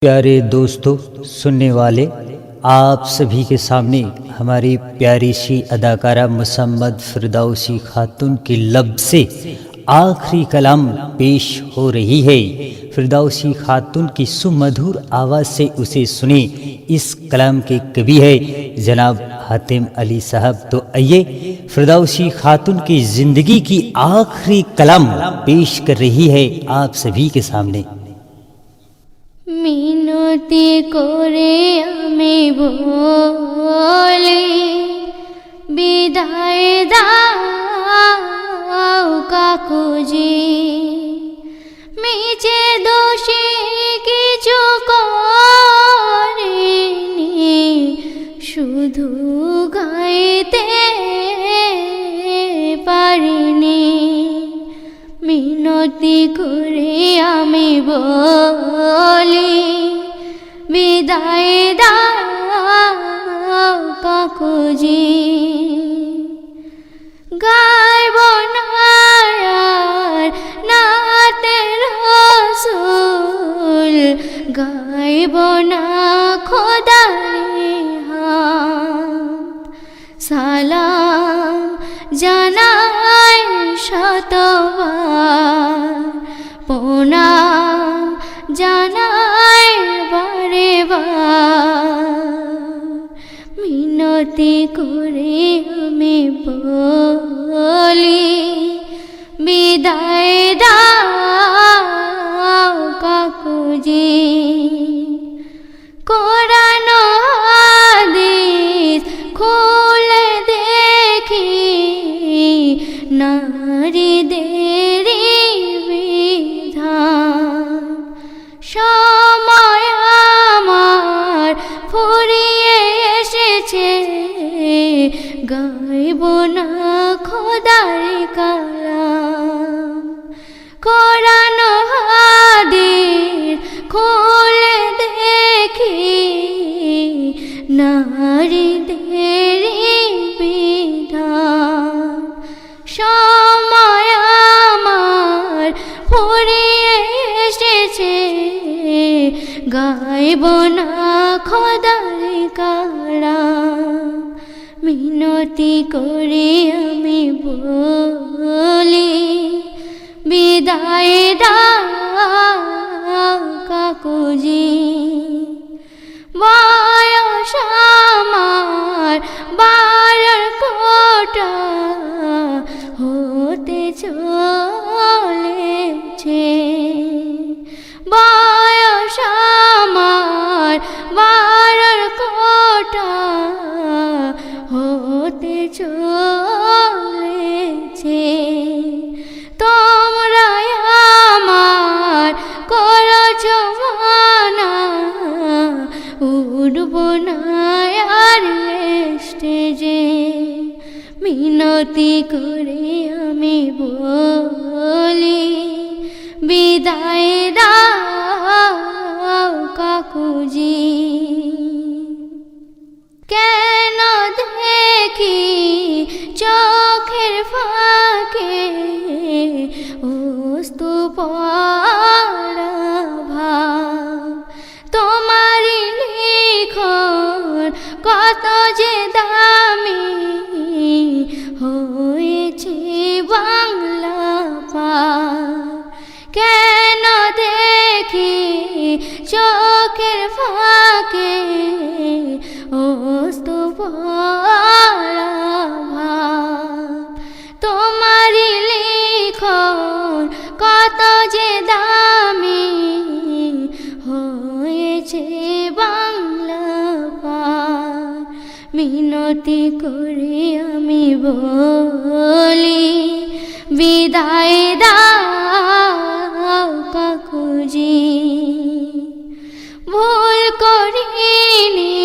پیارے دوستو، سننے والے، آپ سبھی کے سامنے ہماری پیاری سی اداکارہ مسمد فرداؤسی خاتون کے لب سے آخری کلام پیش ہو رہی ہے۔ فردوسی خاتون کی سمدھور آواز سے اسے سنیں۔ اس کلام کے کبھی ہے۔ جناب حاتم علی صاحب، تو آئیے۔ فرداؤسی خاتون کی زندگی کی آخری کلام پیش کر رہی ہے آپ سبھی کے سامنے۔ মিনতি করে আমি বলি, বিদায় দাও কাকুজি মিছে দোষী কিছু করিনি, শুধু গাইতে পারিনি। মিনতি করে আমি বলি বিদায় দাও কাকুজি। গাইব না আর নাতে রসুল গাইব না মিনতি করে আমি বলি, বিদায় দাও কাকুজি। কোরআন হাদিস খুলে দেখি, নারীদের বিধান। সময় আমার ফুরিয়ে এসেছে গাইব না খোদার কালাম। কোরআন বিদায় আর স্টেজে মিনতি করে আমি বলি বিদায় দাও কাকুজি যে হয়েছি বাংলা কেন দেখি চোখের ফাঁকে ও তোমারই মিনতি করে আমি বলি, বিদায় দাও কাকুজি। ভুল করিনি,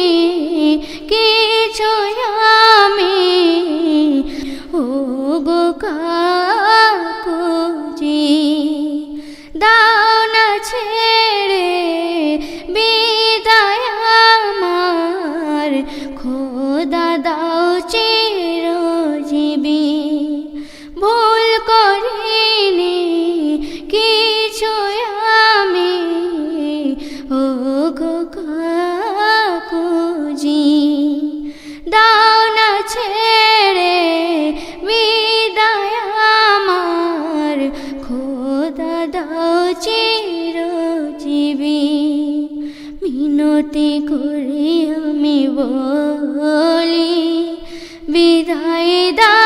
কিছু আমি। ও গো কাকুজি, দাও না ছেড়ে গো কাকুজি দাও না ছেড়ে বিদায় আমার। খোদা দাও চিরজীবী, মিনতি করে আমি বলি, বিদায় দাও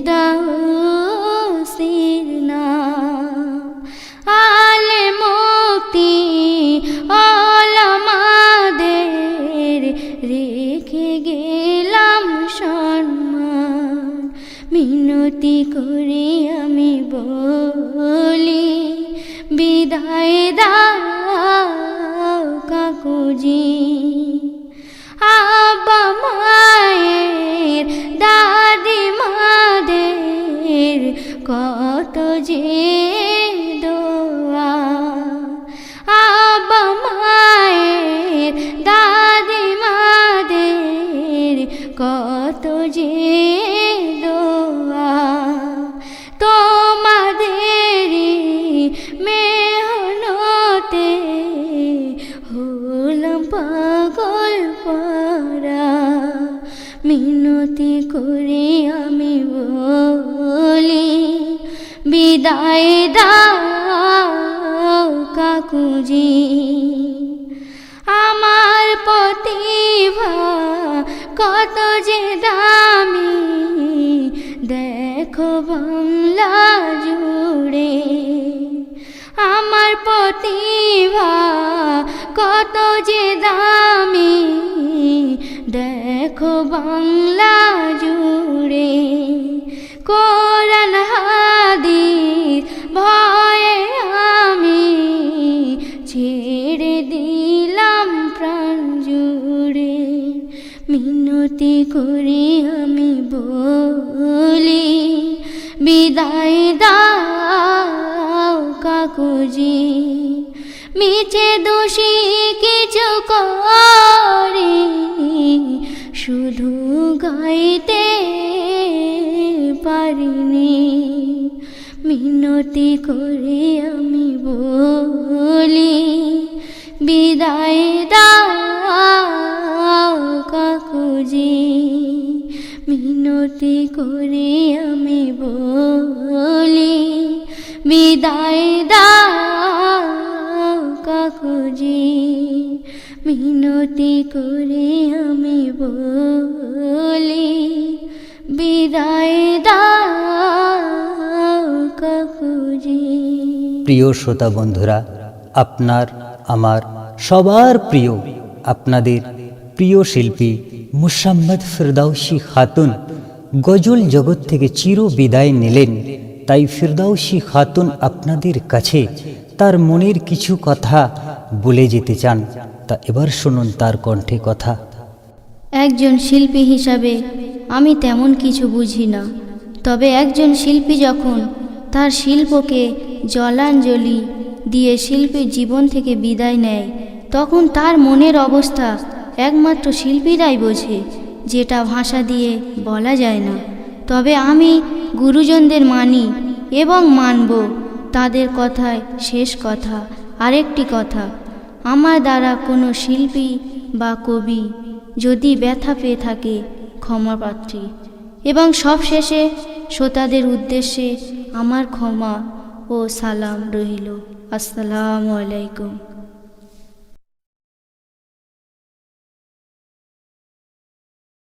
দাও বিদায় দাও কাকুজি। আমার প্রতিভা কত যে দামি, দেখো বাংলা জুড়ে। আমার প্রতিভা কত যে দামি, দেখো বাংলা জুড়ে। কোরআন মিনতি করে আমি বলি, বিদায় দাও কাকুজি। মিছে দোষী কিছু করি, শুধু গাইতে পারিনি। মিনতি করে আমি বলি, বিদায় দাও মিনতি করে আমি বলি, বিদায় দাও কাকুজি মিনতি করে আমি বলি, বিদায় দাও কাকুজি প্রিয় শ্রোতা বন্ধুরা, আপনার, আমার, সবার প্রিয়, আপনাদের প্রিয় শিল্পী মুসাম্মদ ফিরদাউসি খাতুন গজল জগৎ থেকে চির বিদায় নিলেন। তাই ফিরদাউসি খাতুন আপনাদের কাছে তার মনের কিছু কথা বলে যেতে চান। তা এবার শুনুন তার কণ্ঠে কথা। একজন শিল্পী হিসাবে আমি তেমন কিছু বুঝি না। তবে একজন শিল্পী যখন তার শিল্পকে জলাঞ্জলি দিয়ে শিল্পীর জীবন থেকে বিদায় নেয়, তখন তার মনের অবস্থা একমাত্র শিল্পীরাই বোঝে, যেটা ভাষা দিয়ে বলা যায় না। তবে আমি গুরুজনদের মানি এবং মানব, তাদের কথায় শেষ কথা, আরেকটি কথা। আমার দ্বারা কোনো শিল্পী বা কবি যদি ব্যথা পেয়ে থাকে ক্ষমাপাত্রী এবং সবশেষে শ্রোতাদের উদ্দেশ্যে আমার ক্ষমা ও সালাম রহিল আসসালামু আলাইকুম।